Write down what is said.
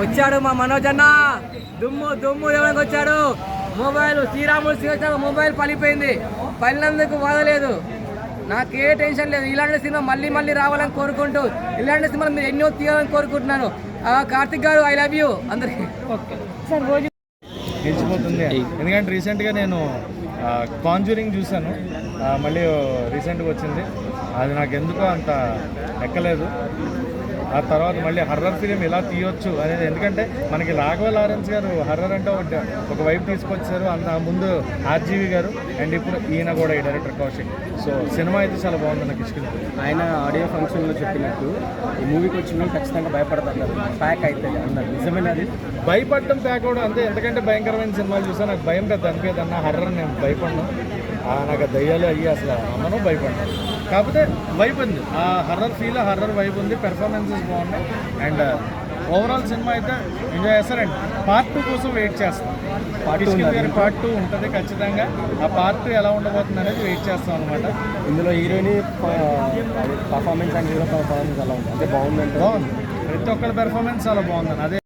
వచ్చాడు మా మనోజ్ అన్న. దుమ్ము దుమ్ము ఎవరికి వచ్చాడు? మొబైల్ శ్రీరాములు శ్రీరామ మొబైల్ పలిపోయింది పలినందుకు వదలేదు. నాకే టెన్షన్ లేదు. ఇలాంటి సినిమా మళ్ళీ మళ్ళీ రావాలని కోరుకుంటూ ఇలాంటి సినిమాలు మీరు ఎన్నో తీయాలని కోరుకుంటున్నాను. ఆ, కార్తిక్ గారు ఐ లవ్ యూ అందరికి. గెలిచిపోతుంది. ఎందుకంటే రీసెంట్గా నేను కాంజూరింగ్ చూశాను. మళ్ళీ రీసెంట్గా వచ్చింది. అది నాకు ఎందుకో అంత ఎక్కలేదు. ఆ తర్వాత మళ్ళీ హర్రర్ ఫిలిం ఎలా తీయొచ్చు అనేది ఎందుకంటే మనకి రాఘవ లారెన్స్ గారు హర్రర్ అంటే ఒక ఒక వైపు తీసుకొచ్చారు అంత ముందు ఆర్జీవి గారు అండ్ ఇప్పుడు ఈయన కూడా ఈ డైరెక్టర్ కౌశిక్. సో సినిమా అయితే చాలా బాగుంది నాకు ఇష్టం. ఆయన ఆడియో ఫంక్షన్లో చెప్పినట్టు ఈ మూవీకి వచ్చిన ఖచ్చితంగా భయపడతారు ప్యాక్ అవుతుంది అన్నారు. నిజమేనది భయపడటం ప్యాక్ అవడం అంతే. ఎందుకంటే భయంకరమైన సినిమాలు చూసా నాకు భయం పెద్ద అనిపించదు అన్న హర్రర్ నేను భయపడను. ఆ, నాకు దయ్యాలు అయ్యి అసలు అమ్మను భయపడ్డాను కాకపోతే వైబ్ ఉంది. ఆ హర్రర్ ఫీల్ హర్రర్ వైబ్ ఉంది. పెర్ఫార్మెన్సెస్ బాగున్నాయి. అండ్ ఓవరాల్ సినిమా అయితే ఎంజాయ్ చేస్తారండి పార్ట్ టూ కోసం వెయిట్ చేస్తాం. పార్ట్ పార్ట్ టూ ఉంటుంది ఖచ్చితంగా. ఆ పార్ట్ టూ ఎలా ఉండబోతుంది అనేది వెయిట్ చేస్తాం అనమాట ఇందులో heroine performance and hero performance ఎలా ఉంటుంది? అంటే బాగుందంటే బాగుంది. ప్రతి ఒక్కరి పెర్ఫార్మెన్స్ చాలా బాగుంది. అదే